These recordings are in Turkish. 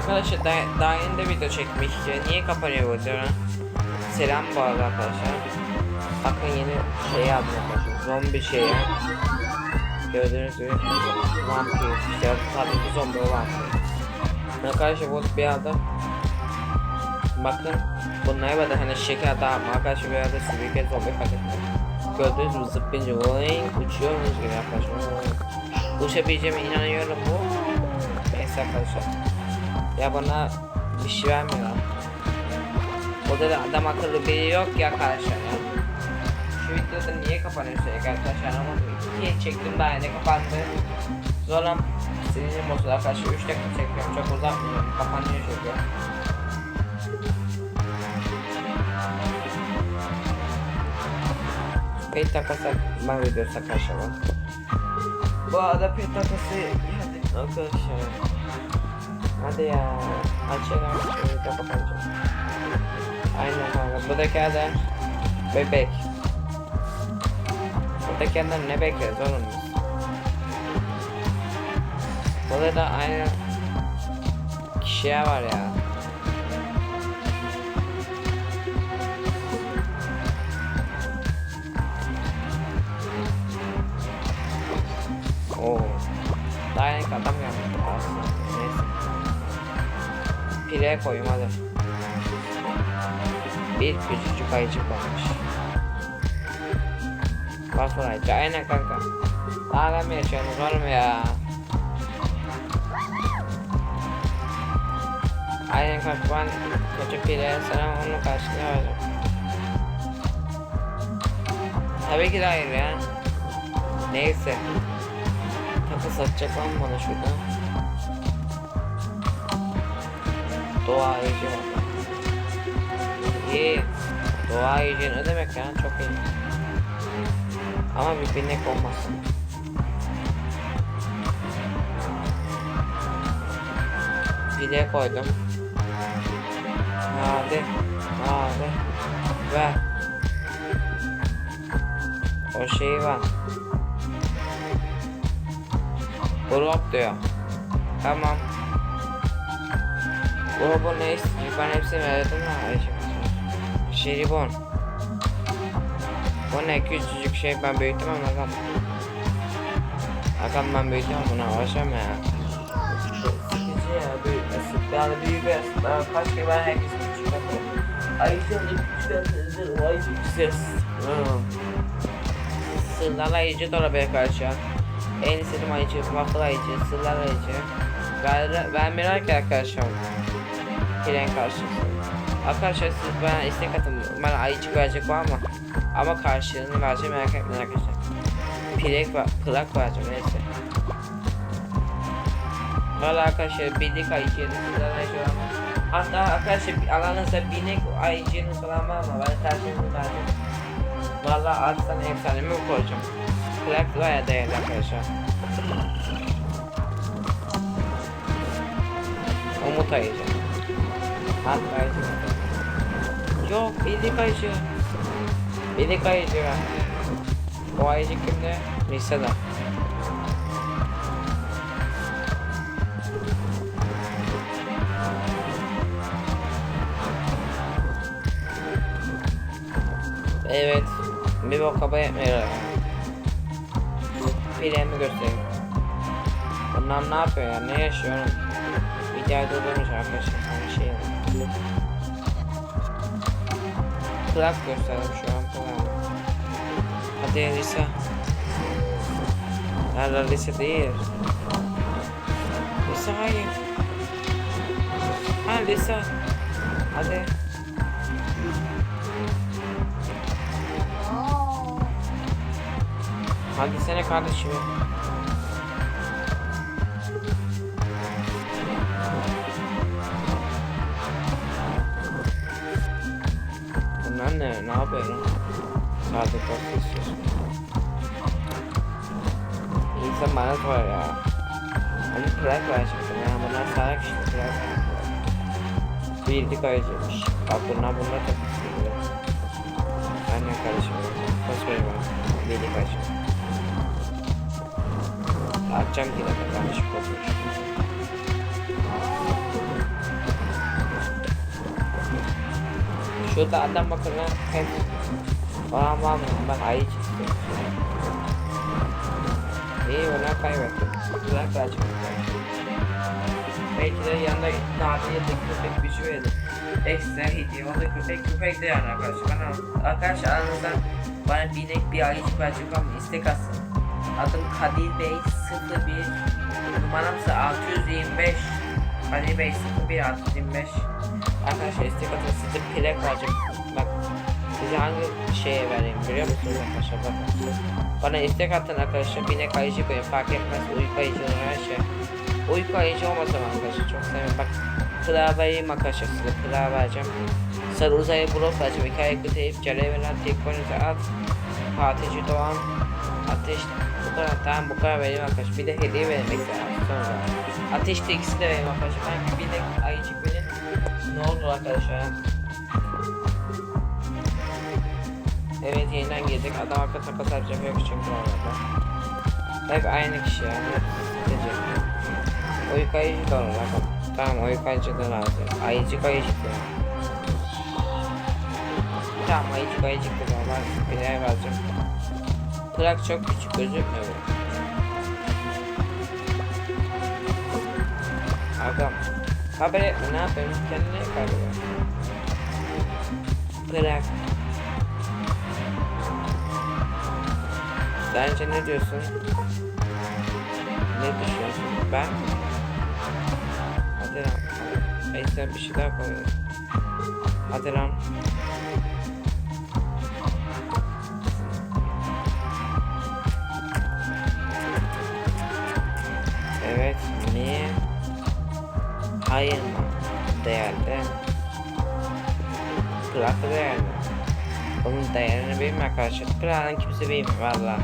Arkadaşlar daha, daha yeni de video çekmişti. Niye kapanıyor bu video? Selam bu arada arkadaşlar. Bakın yeni şey yaptım. Zombi şeyi. Gördüğünüz gibi vampir. İşte tabii ki zombi vampir. Arkadaşlar bu bir anda Bakın bunlara böyle hani şeker daha arkadaşlar bir arada sürüken zombi paketler. Gördüğünüz gibi zıplayınca oing uçuyoruz gibi arkadaşlar. Uçabileceğime inanıyorum bu. Neyse arkadaşlar. Ya bana bir şey vermiyor. Burada da adam akıllı biri yok ya arkadaşlar ya. Şu videoda niye kapanıyor sürekli arkadaşlar anlamadım. İki çektim daha yeni kapandı. Sonra sinirim olsun arkadaşlar 3 dakika çekiyorum çok uzatmıyorum kapanıyor çünkü. Pet takası ben videosu arkadaşlar. Bu arada pet takası hadi arkadaşlar. Hadi ya. Açalım. Şöyle kapatacağım. Aynen kanka. Buradaki adam bebek. Buradaki adam ne bekliyoruz oğlum biz? Burada da aynı kişiye var ya. Oo. Daha yeni adam gelmiş. Pireye hadi. Bir küçücük ayıcık varmış. Basma ayıcık. Aynen kanka. Hala mı yaşıyorsunuz oğlum ya? Aynen kanka ben koca pireye sana onu vereceğim. Tabii ki de hayır ya. Neyse. Takı satacak bana şurada. Doğa var. İyi. Doğa ayıcı ne demek ya? Çok iyi. Ama bir binek olmasın. Pide koydum. Hadi. Hadi. Ver. O şeyi ver. Drop diyor. Tamam. Drop'u ne istiyor? Ben hepsini verdim ya. Şeribon. Bu ne küçücük şey ben büyütmem agam. Agam ben büyütmem buna uğraşamam ya. Sıkıcı ya büyütmesi. Yani büyük bir kaç kere ben herkesin küçük yapıyorum. Ayıcı küçük ayıcı ses. Sırlarla ayıcı dolabaya karşı. En istediğim ayıcı, waffle ayıcı, sırlar ayıcı. Ben, ben merak arkadaşım. Kiren karşısı. Arkadaşlar siz bana istek atın. Bana ayıcık verecek var mı? Ama karşılığını vereceğim merak etmeyin arkadaşlar. Plak, var, plak vereceğim neyse. Valla arkadaşlar birlik ayıcığını sizden ayıcı ama. Hatta arkadaşlar alanınızda binek ayıcığınız falan var mı? Ben tercihimi vereceğim. Valla alttan efsanemi koyacağım. Plak baya değerli arkadaşlar. Umut ayıcı. Hatta ayıcı. Yok birlik ayıcı. Birlik ayıcı var. O ayıcı kimde? Lisede. Evet. Bir bok kaba yapmıyor. Filmi göstereyim. Bunlar ne yapıyor ya? Ne yaşıyor? Videoyu durdurmuş arkadaşlar. Plak gösterdim şu an plak. Hadi Lisa. Nerede Lisa değil. Lisa hayır. Ha Lisa. Hadi. Hadi sene kardeşim. Ne? Ne yapıyor lan? Sade pasta istiyorsun. İnsan bana sor ya. Hani plak var şimdi ya. Bunlar salak işte plak. Bildik ayıcıymış. Bak bunlar bunlar istiyor. Anne. Pas ver bana. Bildik ayıcı. Atacağım ki de kardeşim kopmuş. Şurada adam bakın lan. Hep. Falan var mı? Ben ayı çıktım. İyi ona kaybettim. Güzel kaçtım. Belki de yanında Nafiye de köpek bir şey verir. Ekstra hediye. O da köpek köpek de yani arkadaşlar. Bana, arkadaşlar aranızdan bana bir ayıcık verecek var mı? İstek atsın. Adım Kadir Bey 01 Numaramsa 625 Kadir Bey 01 625 Arkadaşlar istek atın. Size plak verecek Bak size hangi şeye vereyim biliyor musunuz arkadaşlar? Bakın. Bana istek atın arkadaşlar. Binek ayıcı koyun. Fark etmez. Uyku ayıcı her şey. Uyku ayıcı olmasa arkadaşlar çok sevmem. Bak vereyim arkadaşlar size kulağı vereceğim Sarı uzaya blok vereceğim hikaye kıtayıp Cale veren tek boyunuzu at Fatihci Doğan Ateş bu kadar. Tamam bu kadar vereyim arkadaşlar. Bir de hediye vermek lazım sonra. Ateş de ikisi de vereyim arkadaşlar. Ben bir de ayıcık arkadaşlar. Evet yeniden girdik. Adam arka takas yapacak yok çünkü orada Hep aynı kişi yani. Hep sıkıcı Uyku ayıcı da olur bakın Tamam uyku ayıcı da lazım. Ayıcık ayıcık da Tamam ayıcık ayıcık da var. Bir de vereceğim Plak çok küçük gözükmüyor. Bu. Haber etme ne yapayım kendine kaybediyor. Plak. Sence ne diyorsun? Ne düşünüyorsun? Ben? Hadi lan. Ekstra bir şey daha koyalım. Hadi lan. Evet mi? Hayır mı? Değerli. Plakı değerli. Bunun değerini bilmiyor arkadaşlar. Plakını kimse bilmiyor valla.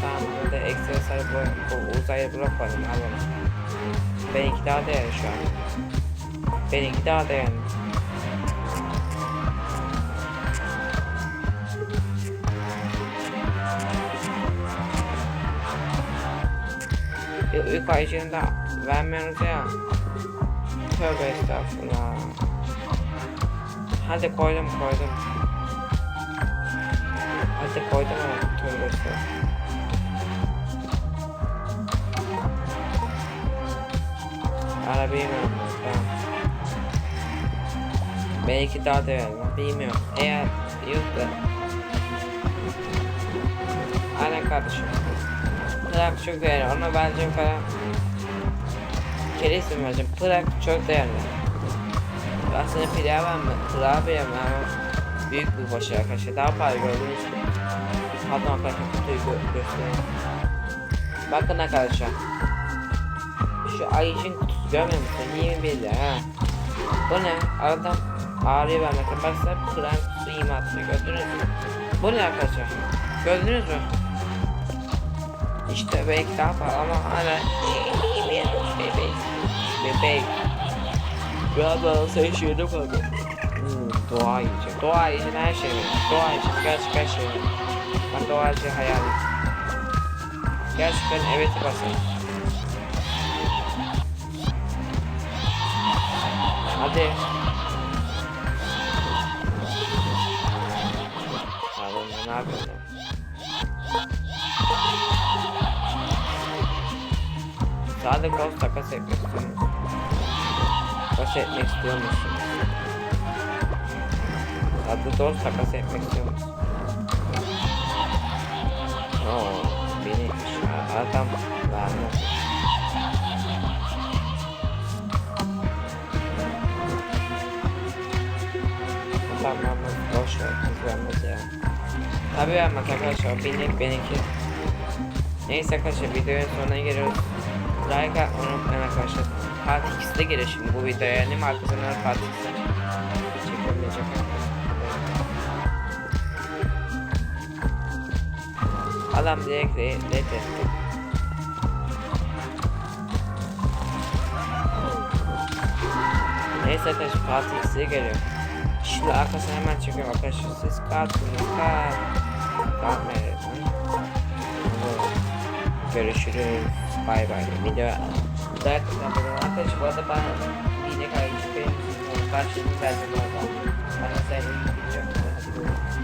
Tamam burada ekstra sarı bu uzaylı blok var. Al onu. Benimki daha değerli şu an. Benimki daha değerli. Bir uyku ayıcını da vermiyoruz ya. Tövbe estağfurullah. Hadi koydum koydum. Koydum ama tövbe estağfurullah. Arabayı mı? Tamam. Belki daha değerli. Bilmiyorum. Eğer yok da. Aynen. Plak çok değerli. Ona vereceğim para. Keris mi vereceğim? Çok değerli. Aslında pilav verme. Pilav verme ama büyük bir başarı arkadaşlar. Daha para gördüğünüz gibi. Hatta arkadaşlar kutuyu gö göstereyim. Bakın arkadaşlar. Şu ayıcın kutusu görmüyor musun? 21 lira ha. Bu ne? Adam ağrıyor vermekten. Baksana plak kutusu 26 lira. Gördünüz mü? Bu ne arkadaşlar? Gördünüz mü? İşte belki daha pahalı ama hala bebek. Bebek. Biraz daha sen şeyde kaldı. Hmm, doğa için. Doğa için her şey mi? Doğa için gerçekten şey mi? Ben doğa için hayalim. Gerçekten evet basın. Hadi. Pardon ne yapıyorsun? Sade Cross takas etmek istiyor musun? Takas etmek istiyor musun? Sade Cross takas etmek istiyor musun? Oo, beni adam vermez. Tamam boş ver kız vermez ya. Tabi vermez arkadaşlar benim benimki. Neyse arkadaşlar videonun sonuna geliyoruz. Like atmayı unutmayın arkadaşlar. Part 2'si de gelir şimdi bu videoya. Yani arkasından Part 2'si çekilecek Adam direkt re reddetti. Neyse arkadaşlar Part 2'si de geliyor. Şimdi arkasına hemen çekiyorum arkadaşlar. Siz kalsınız kal. Kalmayın. görüşürüz. Bay bay. Video bir dahaki zamanda arkadaşlar bu arada bana yine kayıt